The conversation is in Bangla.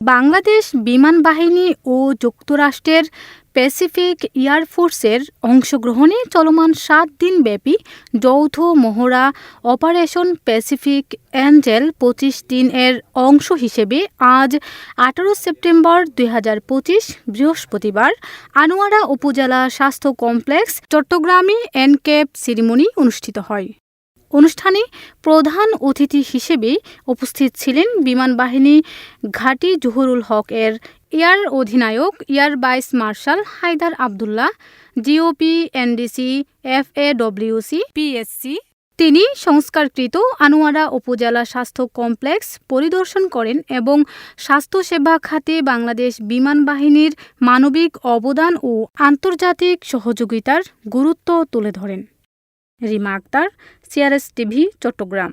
বাংলাদেশ বিমান বাহিনী ও যুক্তরাষ্ট্রের প্যাসিফিক এয়ারফোর্সের অংশগ্রহণে চলমান সাত দিনব্যাপী যৌথ মহড়া অপারেশন প্যাসিফিক অ্যাঞ্জেল পঁচিশ দিন এর অংশ হিসেবে আজ আঠারো সেপ্টেম্বর দু হাজার পঁচিশ বৃহস্পতিবার আনোয়ারা উপজেলা স্বাস্থ্য কমপ্লেক্স চট্টগ্রামে এনকেপ সিরিমনি অনুষ্ঠিত হয়। অনুষ্ঠানে প্রধান অতিথি হিসেবে উপস্থিত ছিলেন বিমানবাহিনী ঘাটি জহুরুল হক এর এয়ার অধিনায়ক, air vice marshal Haider Abdullah GUP NDC FAWC PSC তিনি সংস্কারকৃত আনোয়ারা উপজেলা স্বাস্থ্য কমপ্লেক্স পরিদর্শন করেন এবং স্বাস্থ্যসেবা খাতে বাংলাদেশ বিমান বাহিনীর মানবিক অবদান ও আন্তর্জাতিক সহযোগিতার গুরুত্ব তুলে ধরেন। Rima Akter CRS TV Chattogram.